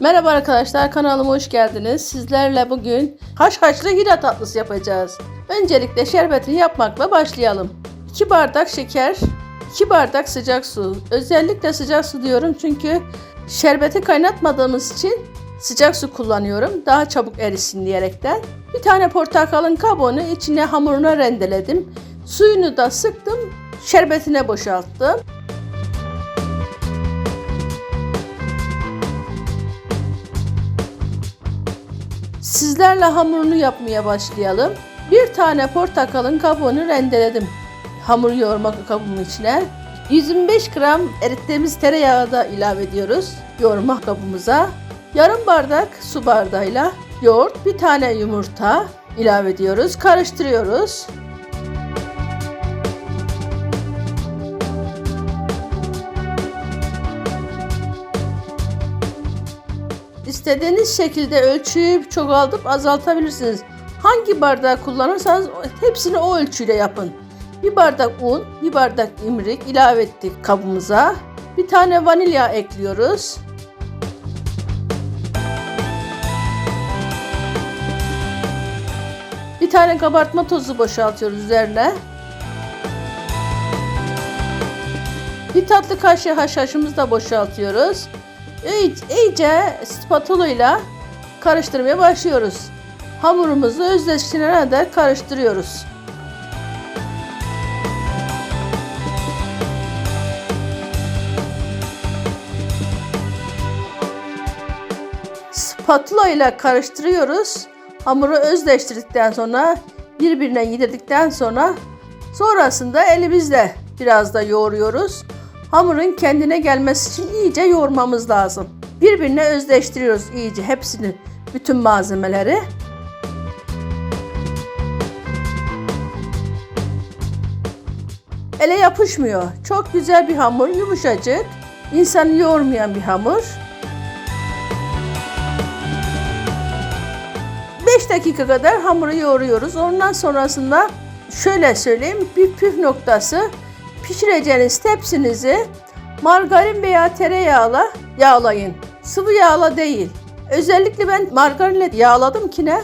Merhaba arkadaşlar kanalıma hoş geldiniz. Sizlerle bugün haşhaşlı hira tatlısı yapacağız. Öncelikle şerbetini yapmakla başlayalım. 2 bardak şeker, 2 bardak sıcak su. Özellikle sıcak su diyorum çünkü şerbeti kaynatmadığımız için sıcak su kullanıyorum. Daha çabuk erisin diyerekten. Bir tane portakalın kabuğunu içine hamuruna rendeledim. Suyunu da sıktım, şerbetine boşalttım. Sizlerle hamurunu yapmaya başlayalım. Bir tane portakalın kabuğunu rendeledim. Hamur yoğurma kabımın içine. 125 gram erittiğimiz tereyağı da ilave ediyoruz yoğurma kabımıza. Yarım bardak su bardağıyla yoğurt, bir tane yumurta ilave ediyoruz. Karıştırıyoruz. İstediğiniz şekilde ölçüyü çoğaltıp azaltabilirsiniz. Hangi bardağı kullanırsanız hepsini o ölçüyle yapın. Bir bardak un, bir bardak imrik ilave ettik kabımıza. Bir tane vanilya ekliyoruz. Bir tane kabartma tozu boşaltıyoruz üzerine. Bir tatlı kaşığı haşhaşımızı da boşaltıyoruz. İyice, spatula karıştırmaya başlıyoruz. Hamurumuzu özleştirene kadar karıştırıyoruz. Spatula ile karıştırıyoruz. Hamuru özleştirdikten sonra birbirine yedirdikten sonra sonrasında elimizle biraz da yoğuruyoruz. Hamurun kendine gelmesi için iyice yoğurmamız lazım. Birbirine özleştiriyoruz iyice hepsini, bütün malzemeleri. Ele yapışmıyor. Çok güzel bir hamur, yumuşacık. İnsanı yoğurmayan bir hamur. 5 dakika kadar hamuru yoğuruyoruz. Ondan sonrasında şöyle söyleyeyim bir püf noktası pişireceğiniz tepsinizi margarin veya tereyağla yağlayın. Sıvı yağla değil. Özellikle ben margarinle yağladım ki ne?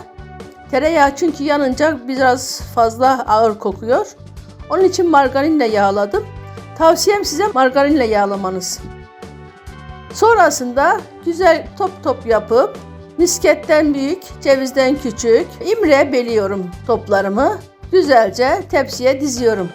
Tereyağı çünkü yanınca biraz fazla ağır kokuyor. Onun için margarinle yağladım. Tavsiyem size margarinle yağlamanız. Sonrasında güzel top top yapıp misketten büyük, cevizden küçük imre beliyorum toplarımı. Güzelce tepsiye diziyorum.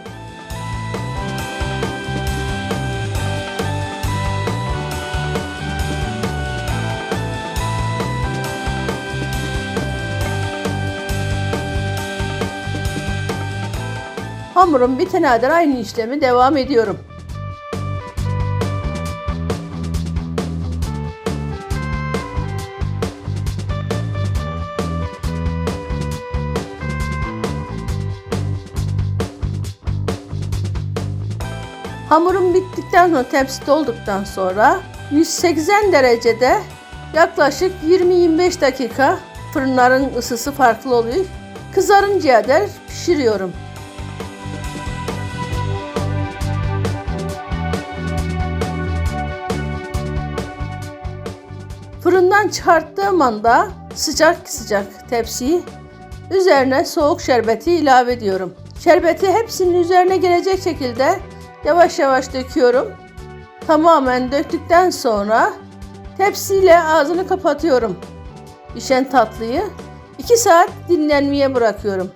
Hamurum bitene kadar aynı işlemi devam ediyorum. Hamurum bittikten sonra tepsi dolduktan sonra 180 derecede yaklaşık 20-25 dakika fırınların ısısı farklı oluyor. Kızarıncaya kadar pişiriyorum. Fırından çıkarttığım anda sıcak sıcak tepsiyi üzerine soğuk şerbeti ilave ediyorum. Şerbeti hepsinin üzerine gelecek şekilde yavaş yavaş döküyorum. Tamamen döktükten sonra tepsiyle ağzını kapatıyorum. Pişen tatlıyı 2 saat dinlenmeye bırakıyorum.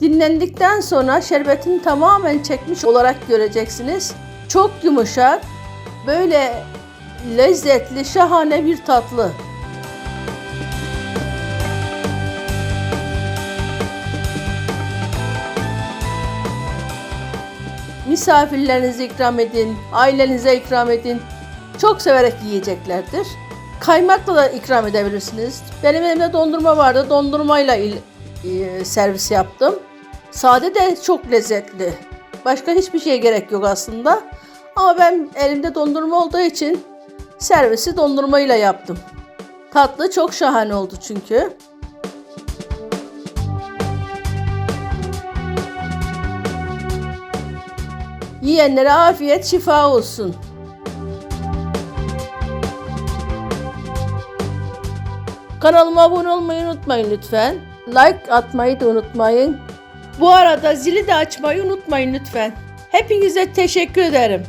Dinlendikten sonra şerbetini tamamen çekmiş olarak göreceksiniz. Çok yumuşak, böyle lezzetli, şahane bir tatlı. Misafirlerinize ikram edin, ailenize ikram edin. Çok severek yiyeceklerdir. Kaymakla da ikram edebilirsiniz. Benim elimde dondurma vardı. Dondurmayla il, e, servis yaptım. Sade de çok lezzetli. Başka hiçbir şeye gerek yok aslında. Ama ben elimde dondurma olduğu için servisi dondurmayla yaptım. Tatlı çok şahane oldu çünkü. Yiyenlere afiyet şifa olsun. Kanalıma abone olmayı unutmayın lütfen. Like atmayı da unutmayın. Bu arada zili de açmayı unutmayın lütfen. Hepinize teşekkür ederim.